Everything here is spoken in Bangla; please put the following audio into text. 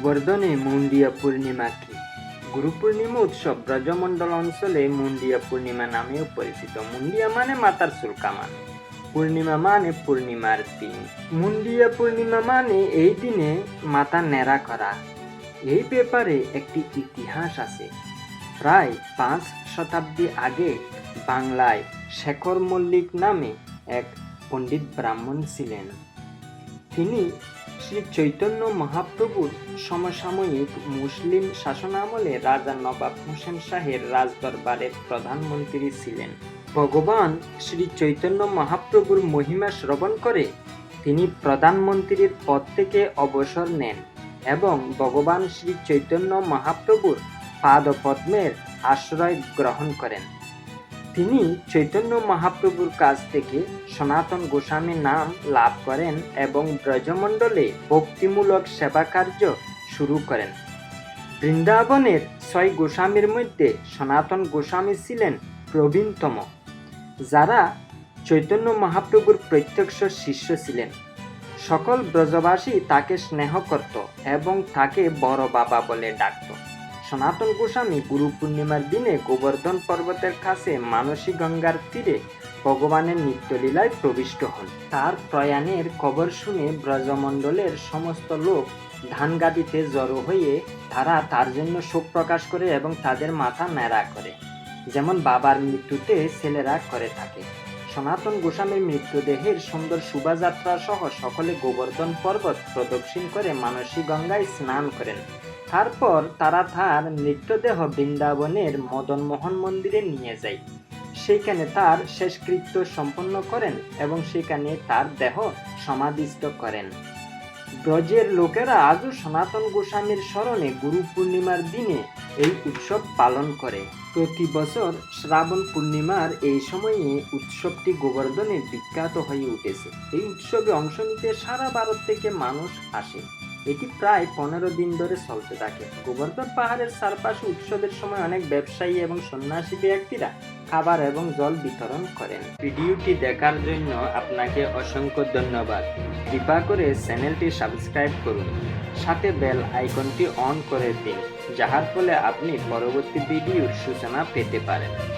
গোবর্ধনে মুন্ডিয়া পূর্ণিমা কি গুরু পূর্ণিমা উৎসব ব্রজমণ্ডল অঞ্চলে মুন্ডিয়া পূর্ণিমা নামেও পরিচিত। মুন্ডিয়া মানে মাতার চুলকা মানে পূর্ণিমা মানে পূর্ণিমার দিন। মুন্ডিয়া পূর্ণিমা মানে এই দিনে মাতা ন্যাড়া করা। এই ব্যাপারে একটি ইতিহাস আছে। প্রায় পাঁচ শতাব্দী আগে বাংলায় শেখর মল্লিক নামে এক পণ্ডিত ব্রাহ্মণ ছিলেন। তিনি শ্রী চৈতন্য মহাপ্রভুর সমসাময়িক মুসলিম শাসনামলে রাজা নবাব হোসেন শাহের রাজদরবারের প্রধানমন্ত্রী ছিলেন। ভগবান শ্রী চৈতন্য মহাপ্রভুর মহিমা শ্রবণ করে তিনি প্রধানমন্ত্রীর পদ থেকে অবসর নেন এবং ভগবান শ্রী চৈতন্য মহাপ্রভুর পাদপদ্মের আশ্রয় গ্রহণ করেন। তিনি চৈতন্য মহাপ্রভুর কাছ থেকে সনাতন গোস্বামী নাম লাভ করেন এবং ব্রজমণ্ডলে ভক্তিমূলক সেবা কার্য শুরু করেন। বৃন্দাবনের ছয় গোস্বামীর মধ্যে সনাতন গোস্বামী ছিলেন প্রবীণতম, যারা চৈতন্য মহাপ্রভুর প্রত্যক্ষ শিষ্য ছিলেন। সকল ব্রজবাসী তাকে স্নেহ করত এবং তাকে বড় বাবা বলে ডাকত। সনাতন গোস্বামী গুরু পূর্ণিমার দিনে গোবর্ধন পর্বতের কাছে মানসী গঙ্গার তীরে ভগবানের নিত্যলীলায় প্রবিষ্ট হন। তার প্রয়াণের খবর শুনে ব্রজমণ্ডলের সমস্ত লোক ধানগাদিতে জড়ো হয়ে তারা তার জন্য শোক প্রকাশ করে এবং তাদের মাথা ন্যাড়া করে। যেমন বাবার মৃত্যুতে ছেলেরা করে থাকে। সনাতন গোস্বামীর মৃত্যুদেহের সুন্দর শোভাযাত্রা সহ সকলে গোবর্ধন পর্বত প্রদক্ষিণ করে মানসী গঙ্গায় স্নান করেন। তারপর তারা তার মৃতদেহ বৃন্দাবনের মদন মোহন মন্দিরে নিয়ে যায়। সেখানে তার শেষকৃত্য সম্পন্ন করেন এবং সেখানে তার দেহ সমাধিস্থ করেন। ব্রজের লোকেরা আজও সনাতন গোস্বামীর স্মরণে গুরু পূর্ণিমার দিনে এই উৎসব পালন করে। প্রতি বছর শ্রাবণ পূর্ণিমার এই সময়ে উৎসবটি গোবর্ধনে বিখ্যাত হয়ে উঠেছে। এই উৎসবে অংশ নিতে সারা ভারত থেকে মানুষ আসে। এটি প্রায় পনেরো দিন ধরে চলতে থাকে। গোবর্ধন পাহাড়ের চারপাশে উৎসবের সময় অনেক ব্যবসায়ী এবং সন্ন্যাসী ব্যক্তিরা খাবার এবং জল বিতরণ করেন। ভিডিওটি দেখার জন্য আপনাকে অসংখ্য ধন্যবাদ। কৃপা করে চ্যানেলটি সাবস্ক্রাইব করুন। সাথে বেল আইকনটি অন করে দিন, যাহার ফলে আপনি পরবর্তী ভিডিওর সূচনা পেতে পারেন।